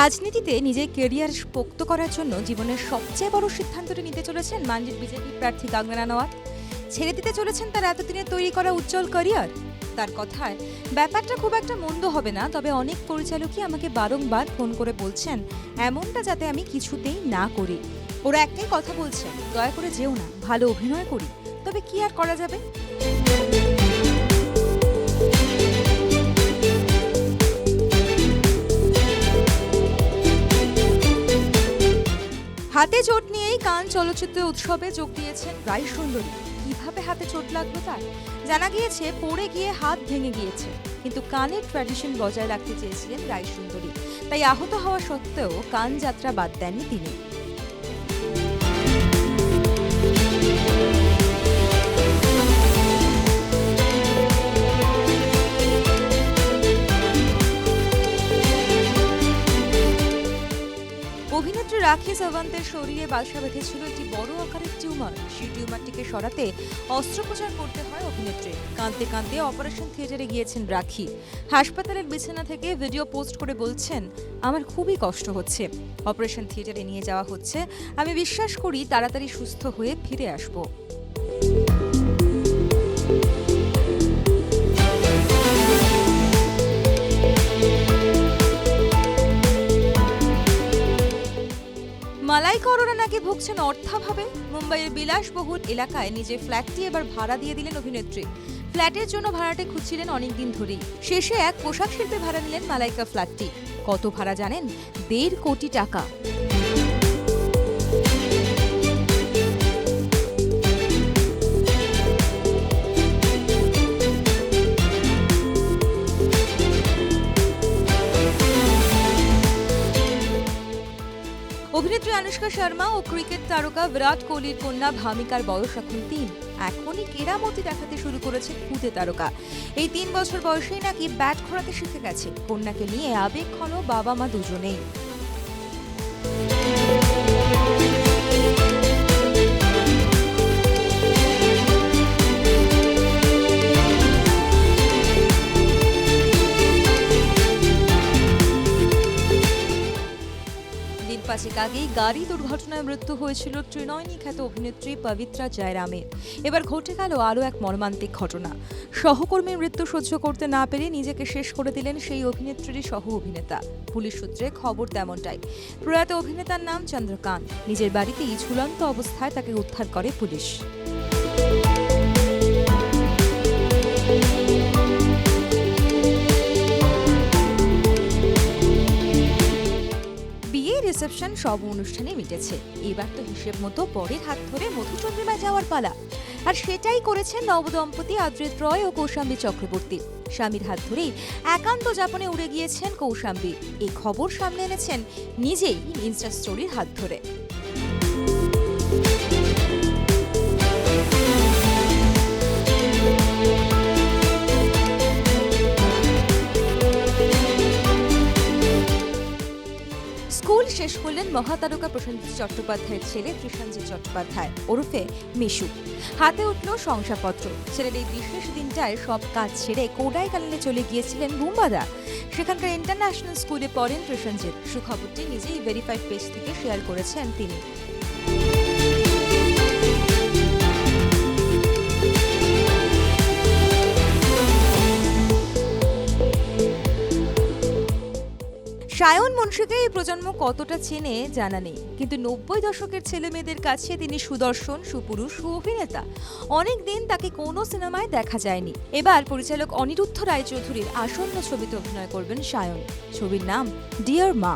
রাজনীতিতে নিজের কেরিয়ার পোক্ত করার জন্য জীবনের সবচেয়ে বড় সিদ্ধান্তটি নিতে চলেছেন মানজির বিজেপি প্রার্থী কাঙ্গনা রানাওয়াত ছেড়ে দিতে চলেছেন তার এতদিনে তৈরি করা উজ্জ্বল ক্যারিয়ার তার কথায়, ব্যাপারটা খুব একটা মন্দ হবে না, তবে অনেক পরিচালকই আমাকে বারংবার ফোন করে বলছেন, এমনটা যাতে আমি কিছুতেই না করি। ওরা একটাই কথা বলছেন দয়া করে যেও না, ভালো অভিনয় করি, তবে কি আর করা যাবে? হাতে চোট নিয়েই কান চলচ্চিত্র উৎসবে যোগ দিয়েছেন রাই সুন্দরী। কীভাবে হাতে চোট লাগল তার? জানা গিয়েছে, পড়ে গিয়ে হাত ভেঙে গিয়েছে, কিন্তু কানের ট্র্যাডিশন বজায় রাখতে চেয়েছিলেন রাই সুন্দরী। তাই আহত হওয়া সত্ত্বেও কান যাত্রা বাদ দেননি তিনি। রাখি সাওয়ান্তের শরীরে বাসা বেঁধেছিল একটি বড় আকারের টিউমার। সেই টিউমারটিকে সরাতে অস্ত্রোপচার করতে হয় অভিনেত্রী। কাঁদতে কাঁদতে অপারেশন থিয়েটারে গিয়েছেন রাখি। হাসপাতালের বিছানা থেকে ভিডিও পোস্ট করে বলছেন, আমার খুবই কষ্ট হচ্ছে। অপারেশন থিয়েটারে নিয়ে যাওয়া হচ্ছে। আমি বিশ্বাস করি তাড়াতাড়ি সুস্থ হয়ে ফিরে আসব। মালাইকা করোনা নাকি ভুগছেন অর্থাভাবে? মুম্বাইয়ের বিলাসবহুল এলাকায় নিজের ফ্ল্যাটটি এবার ভাড়া দিয়ে দিলেন অভিনেত্রী। ফ্ল্যাটের জন্য ভাড়াটে খুঁজছিলেন অনেকদিন ধরেই। শেষে এক পোশাক শিল্পে ভাড়া নিলেন মালাইকা ফ্ল্যাটটি। কত ভাড়া জানেন? দেড় কোটি টাকা। অভিনেত্রী আনুষ্কা শর্মা ও ক্রিকেট তারকা বিরাট কোহলির কন্যা ভামিকার বয়স এখন তিন। এখনই কেরামতি দেখাতে শুরু করেছে খুদে তারকা। এই তিন বছর বয়সেই নাকি ব্যাট ঘোরাতে শিখে গেছে। কন্যাকে নিয়ে আবেগ বাবা মা দুজনেই। আগেই গাড়ি দুর্ঘটনায় মৃত্যু হয়েছিল ত্রিনয়নী খ্যাত অভিনেত্রী পবিত্রা জয়রামের। এবার ঘটে গেল আরও এক মর্মান্তিক ঘটনা। সহকর্মীর মৃত্যু সহ্য করতে না পেরে নিজেকে শেষ করে দিলেন সেই অভিনেত্রীর সহ অভিনেতা। পুলিশ সূত্রে খবর তেমনটাই। প্রয়াত অভিনেতার নাম চন্দ্রকান্ত। নিজের বাড়িতেই ঝুলন্ত অবস্থায় তাকে উদ্ধার করে পুলিশ। রিসেপশন সব অনুষ্ঠানে মিটেছে। এবার তো হিসেব মতো পরের হাত ধরে মধুচন্দ্রিমায় যাওয়ার পালা। আর সেটাই করেছেন নবদম্পতি আদ্রিত রয় ও কৌশাম্বী চক্রবর্তী। স্বামীর হাত ধরেই একান্ত যাপনে উড়ে গিয়েছেন কৌশাম্বী। এই খবর সামনে এনেছেন নিজেই ইনস্টা স্টোরির হাত ধরে। শেষ করলেন মহাতারকা প্রশান্তি চট্টোপাধ্যায়ের ছেলে প্রসেনজিৎ চট্টোপাধ্যায় ওরফে মিশু। হাতে উঠল শংসাপত্র। ছেলের এই বিশেষ দিনটায় সব কাজ ছেড়ে কোডাইকানালে চলে গিয়েছিলেন বুম্বাদা। সেখানকার ইন্টারন্যাশনাল স্কুলে পড়েন প্রসেনজিৎ সুখবরটি নিজেই ভেরিফাইড পেজ থেকে শেয়ার করেছেন তিনি। মুন্সিকে এই প্রজন্ম কতটা চেনে জানা নেই। কিন্তু নব্বই দশকের ছেলে মেয়েদের কাছে তিনি সুদর্শন, সুপুরুষ সু অভিনেতা অনেক দিন তাকে কোনো সিনেমায় দেখা যায়নি। এবার পরিচালক অনিরুদ্ধ রায়চৌধুরীর আসন্ন ছবিতে অভিনয় করবেন সায়ন। ছবির নাম, ডিয়ার মা